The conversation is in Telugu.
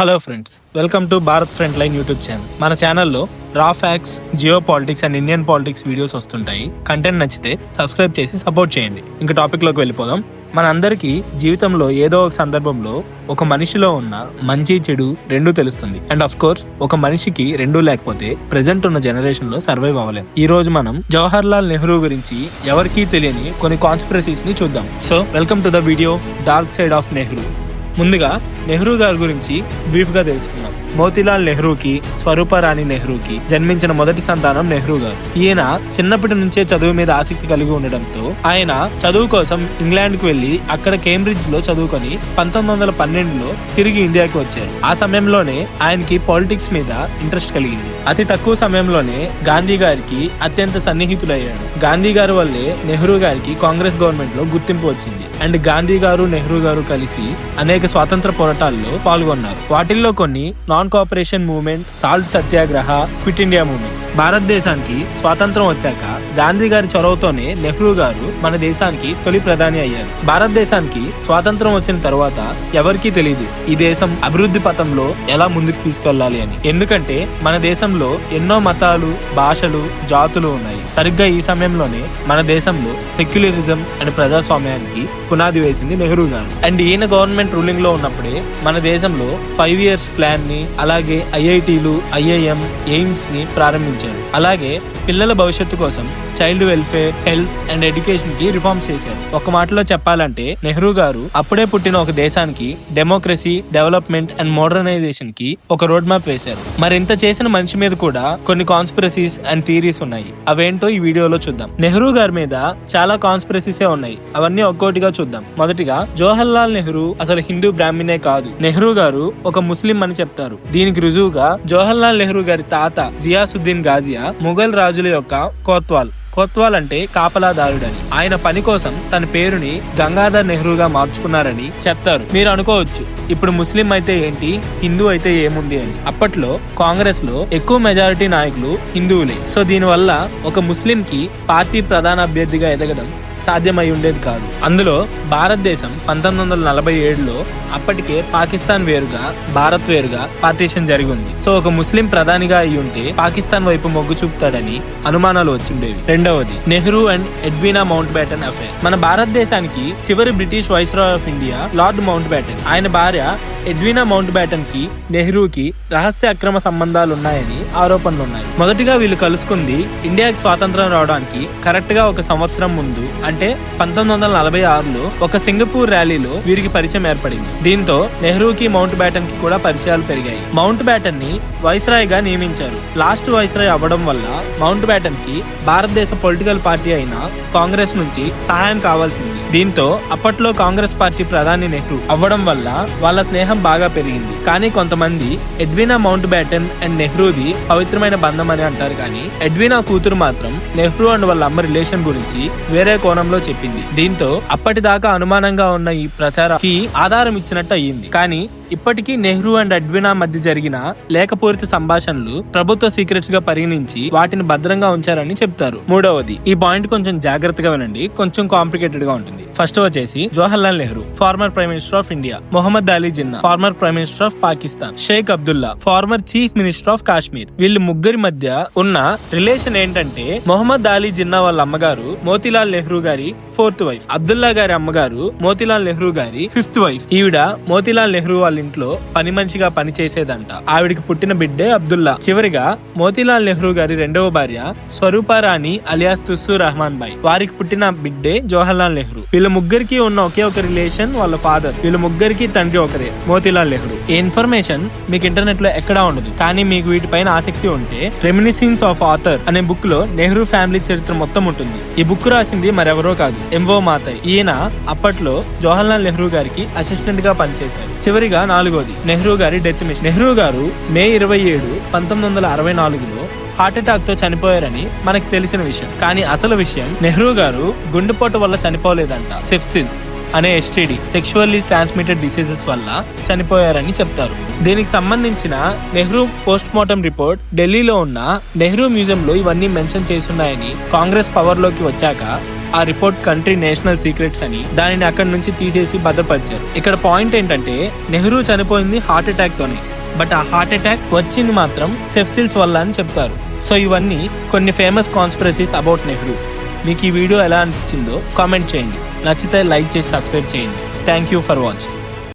Hello friends welcome to Bharat front line YouTube channel మన ఛానల్లో raw facts geopolitics and Indian politics videos వస్తుంటాయి. కంటెంట్ నచ్చితే సబ్స్క్రైబ్ చేసి సపోర్ట్ చేయండి. ఇంకా టాపిక్లోకి వెళ్ళిపోదాం. మన అందరికీ జీవితంలో ఏదో ఒక సందర్భంలో ఒక మనిషిలో ఉన్న మంచి చెడు రెండూ తెలుస్తుంది. అండ్ అఫ్ కోర్స్ ఒక మనిషికి రెండూ లేకపోతే ప్రెసెంట్ ఉన్న జనరేషన్లో సర్వైవ్ అవ్వలేం. ఈ రోజు మనం జవహర్ లాల్ నెహ్రూ గురించి ఎవరికీ తెలియని కొన్ని కాన్స్పిరసీస్ని చూద్దాం. So welcome to the video dark side of Nehru ముందుగా నెహ్రూ గారి గురించి బ్రీఫ్గా తెలుసుకుందాం. మోతీలాల్ నెహ్రూకి స్వరూపరాణి నెహ్రూకి జన్మించిన మొదటి సంతానం నెహ్రూ గారు. ఈయన చిన్నప్పటి నుంచే చదువు మీద ఆసక్తి కలిగి ఉండడంతో ఆయన చదువు కోసం ఇంగ్లాండ్కు వెళ్ళి అక్కడ కేంబ్రిడ్జ్లో చదువుకొని పంతొమ్మిది వందల పన్నెండులో తిరిగి ఇండియాకి వచ్చారు. ఆ సమయంలోనే ఆయనకి పాలిటిక్స్ మీద ఇంట్రెస్ట్ కలిగింది. అతి తక్కువ సమయంలోనే గాంధీ గారికి అత్యంత సన్నిహితులయ్యాడు గాంధీ గారి వల్లే నెహ్రూ గారికి కాంగ్రెస్ గవర్నమెంట్లో గుర్తింపు వచ్చింది. అండ్ గాంధీ గారు నెహ్రూ గారు కలిసి అనేక స్వాతంత్ర పోరాటాల్లో పాల్గొన్నారు. వాటిల్లో కొన్ని non cooperation movement salt Satyagraha quit India movement భారతదేశానికి స్వాతంత్రం వచ్చాక గాంధీ గారి చొరవతోనే నెహ్రూ గారు మన దేశానికి తొలి ప్రధాని అయ్యారు. భారతదేశానికి స్వాతంత్రం వచ్చిన తర్వాత ఎవరికీ తెలియదు ఈ దేశం అభివృద్ధి పథంలో ఎలా ముందుకు తీసుకెళ్ళాలి అని. ఎందుకంటే మన దేశంలో ఎన్నో మతాలు భాషలు జాతులు ఉన్నాయి. సరిగ్గా ఈ సమయంలోనే మన దేశంలో సెక్యులరిజం అండ్ ప్రజాస్వామ్యానికి పునాది వేసింది నెహ్రూ గారు. అండ్ ఈయన గవర్నమెంట్ రూలింగ్లో ఉన్నప్పుడే మన దేశంలో ఫైవ్ ఇయర్స్ ప్లాన్ని అలాగే ఐఐటీలు ఐఐఎం ఎయిమ్స్ని ప్రారంభించారు. అలాగే పిల్లల భవిష్యత్తు కోసం చైల్డ్ వెల్ఫేర్ హెల్త్ అండ్ ఎడ్యుకేషన్కి రిఫార్మ్స్ చేశారు. ఒక మాటలో చెప్పాలంటే నెహ్రూ గారు అప్పుడే పుట్టిన ఒక దేశానికి డెమోక్రసీ డెవలప్మెంట్ అండ్ మోడర్నైజేషన్కి ఒక రోడ్ మ్యాప్ వేశారు. మరి ఇంత చేసిన మనిషి మీద కూడా కొన్ని కాన్స్పిరసీస్ అండ్ థీరీస్ ఉన్నాయి. అవేంటో ఈ వీడియోలో చూద్దాం. నెహ్రూ గారి మీద చాలా కాన్స్పిరసీసే ఉన్నాయి. అవన్నీ ఒక్కోటిగా చూద్దాం. మొదటిగా జవహర్ లాల్ నెహ్రూ అసలు హిందూ బ్రాహ్మణే కాదు. నెహ్రూ గారు ఒక ముస్లిం అని చెప్తారు. దీనికి రుజువుగా జవహర్లాల్ నెహ్రూ గారి తాత జియాసుద్దీన్ గాజియా ముఘల్ రాజుల యొక్క కోత్వాల్. కోత్వాల్ అంటే కాపలాదారుడని. ఆయన పని కోసం తన పేరుని గంగాధర్ నెహ్రూగా మార్చుకున్నారని చెప్తారు. మీరు అనుకోవచ్చు ఇప్పుడు ముస్లిం అయితే ఏంటి హిందూ అయితే ఏముంది అని. అప్పట్లో కాంగ్రెస్లో ఎక్కువ మెజారిటీ నాయకులు హిందువులే. సో దీనివల్ల ఒక ముస్లిం కి పార్టీ ప్రధాన అభ్యర్థిగా ఎదగడం సాధ్యమై ఉండేది కాదు. అందులో భారతదేశం పంతొమ్మిది వందల నలభై ఏడులో అప్పటికే పాకిస్తాన్ వేరుగా భారత్ వేరుగా పార్టీషన్ జరిగింది సో ఒక ముస్లిం ప్రధానిగా అయి ఉంటే పాకిస్తాన్ వైపు మొగ్గు చూపుతాడని అనుమానాలు వచ్చిండేవి. రెండవది Nehru and Edwina Mountbatten affair. మన భారతదేశానికి చివరి British viceroy of India Lord Mountbatten ఆయన భార్య ఎడ్వినా మౌంట్ బ్యాటన్కి నెహ్రూకి రహస్య అక్రమ సంబంధాలు ఉన్నాయని ఆరోపణలు ఉన్నాయి మొదటిగా వీళ్ళు కలుసుకుంది ఇండియాకి స్వాతంత్రం రావడానికి కరెక్ట్గా ఒక సంవత్సరం ముందు అంటే పంతొమ్మిది వందల నలభై ఆరులో ఒక సింగపూర్ ర్యాలీలో వీరికి పరిచయం ఏర్పడింది. దీంతో నెహ్రూకి మౌంట్ బ్యాటన్కి కూడా పరిచయాలు పెరిగాయి. మౌంట్ బ్యాటన్ని వైస్రాయ్గా నియమించారు. లాస్ట్ వైస్రాయ్ అవ్వడం వల్ల మౌంట్ బ్యాటన్కి భారతదేశ పొలిటికల్ పార్టీ అయిన కాంగ్రెస్ నుంచి సహాయం కావాల్సింది. దీంతో అప్పట్లో కాంగ్రెస్ పార్టీ ప్రధాని నెహ్రూ అవ్వడం వల్ల వాళ్ళ స్నేహ బాగా పెరిగింది. కానీ కొంతమంది ఎడ్వినా మౌంట్ బ్యాటన్ అండ్ నెహ్రూది పవిత్రమైన బంధం అని అంటారు కానీ ఎడ్వినా కూతురు మాత్రం నెహ్రూ అండ్ వాళ్ళ అమ్మ రిలేషన్ గురించి వేరే కోణంలో చెప్పింది. దీంతో అప్పటిదాకా అనుమానంగా ఉన్న ఈ ప్రచారానికి ఆధారం ఇచ్చినట్టు అయ్యింది. కానీ ఇప్పటికీ నెహ్రూ అండ్ అడ్వినా మధ్య జరిగిన లేఖపూరిత సంభాషణలు ప్రభుత్వ సీక్రెట్స్గా పరిగణించి వాటిని భద్రంగా ఉంచారని చెప్తారు. మూడవది ఈ పాయింట్ కొంచెం జాగ్రత్తగా వినండి. కొంచెం కాంప్లికేటెడ్గా ఉంటుంది. ఫస్ట్ వచ్చేసి Jawaharlal Nehru former prime minister of India Mohammad Ali Jinnah former prime minister of Pakistan Sheikh Abdullah former chief minister of Kashmir వీళ్ళు ముగ్గురి మధ్య ఉన్న రిలేషన్ ఏంటంటే మొహమ్మద్ అలీ జిన్నా వాళ్ళ అమ్మగారు మోతీలాల్ నెహ్రూ గారి ఫోర్త్ వైఫ్ అబ్దుల్లా గారి అమ్మగారు మోతీలాల్ నెహ్రూ గారి ఫిఫ్త్ వైఫ్ ఈవిడ మోతీలాల్ నెహ్రూ వాళ్ళ ఇంట్లో పని మనిషిగా పని చేసేదంట. ఆవిడికి పుట్టిన బిడ్డే అబ్దుల్లా. చివరిగా మోతీలాల్ నెహ్రూ గారి రెండవ భార్య స్వరూపారాణి అలియాస్ తుస్సు రహమాన్ బాయ్ వారికి పుట్టిన బిడ్డే జవహర్లాల్ నెహ్రూ. వీళ్ళ ముగ్గురికి ఉన్న ఒకే ఒక రిలేషన్ వాళ్ళ ఫాదర్. వీళ్ళ ముగ్గురికి తండ్రి ఒకరే మోతీలాల్ నెహ్రూ. ఈ ఇన్ఫర్మేషన్ మీకు ఇంటర్నెట్లో ఎక్కడా ఉండదు. కానీ మీకు వీటిపైన ఆసక్తి ఉంటే రెమినిసిన్స్ ఆఫ్ ఆథర్ అనే బుక్లో నెహ్రూ ఫ్యామిలీ చరిత్ర మొత్తం ఉంటుంది. ఈ బుక్ రాసింది మరెవరో కాదు ఎంవో మాతయ్. ఈయన అప్పట్లో జవహర్లాల్ నెహ్రూ గారికి అసిస్టెంట్గా పనిచేశారు. చివరిగా నాలుగోది. నెహ్రూ గారి డెత్ మిషన్ నెహ్రూ గారు మే ఇరవై ఏడు పంతొమ్మిది వందల అరవై నాలుగులో హార్ట్అటాక్తో చనిపోయారని మనకి తెలిసిన విషయం. కానీ అసలు విషయం నెహ్రూ గారు గుండెపోటు వల్ల చనిపోలేదంట. సెప్సిల్స్ అనే ఎస్టీడీ సెక్షువల్లీ ట్రాన్స్మిటెడ్ డిసీజెస్ వల్ల చనిపోయారని చెప్తారు. దీనికి సంబంధించిన నెహ్రూ పోస్ట్ మార్టం రిపోర్ట్ ఢిల్లీలో ఉన్న నెహ్రూ మ్యూజియంలో ఇవన్నీ మెన్షన్ చేస్తున్నాయని కాంగ్రెస్ పవర్లోకి వచ్చాక ఆ రిపోర్ట్ కంట్రీ నేషనల్ సీక్రెట్స్ అని దానిని అక్కడి నుంచి తీసేసి భద్రపరిచారు. ఇక్కడ పాయింట్ ఏంటంటే నెహ్రూ చనిపోయింది హార్ట్ అటాక్ తోనే. బట్ ఆ హార్ట్ అటాక్ వచ్చింది మాత్రం సెఫ్సిల్స్ వల్ల అని చెప్తారు. సో ఇవన్నీ కొన్ని ఫేమస్ కాన్స్పిరసీస్ అబౌట్ నెహ్రూ. మీకు ఈ వీడియో ఎలా అనిపించిందో కామెంట్ చేయండి. నచ్చితే లైక్ చేసి సబ్స్క్రైబ్ చేయండి. Thank you for watching.